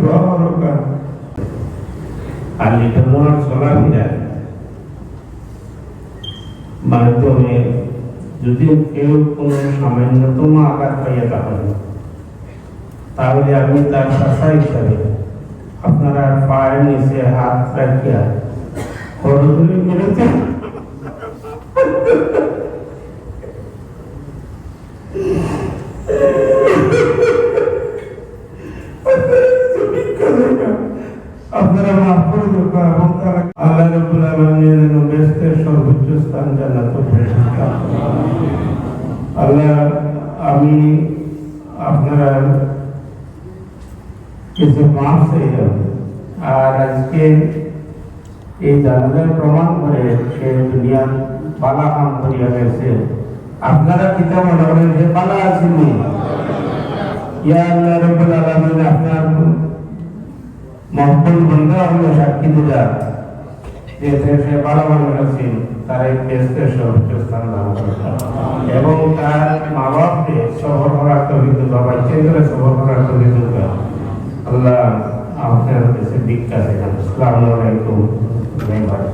দোয়া দরকার আর এটা মনের চলাফেরা। মাধ্যমে যদি কেউ কোনো সামান্যতম আঘাত পাইয়া তাহলে তাহলে আমি তার শাসা হিসাবে আপনারা পায়ের নিচে হাত রাখিয়া করজুলি মেরেছে আপনারা মাফ করে দেবো এবং তারা আল্লাহ রব্বুল আলামিনের যেন বেহেশতের সর্বোচ্চ স্থান করেন। আল্লাহ, আমি আপনারা কিছু মাফ চাই আর আজকে এই জানাজার প্রমাণ করে সে দুনিয়া পালা কাম করিয়া গেছে। আপনারা কিতা মনে যে পালা আসেনি ইয়া আল্লাহ রব্বুল আলামিন, আপনার মহব্বত বন্ধু হলো সাক্ষী দিলাম। যে সর্বোচ্চ স্থান লাভ এবং তার মা বাপকে সফর করার তভিত বাবা চেন্দ্রে সফর করার আল্লাহ আপনার আলাইকুম। ধন্যবাদ।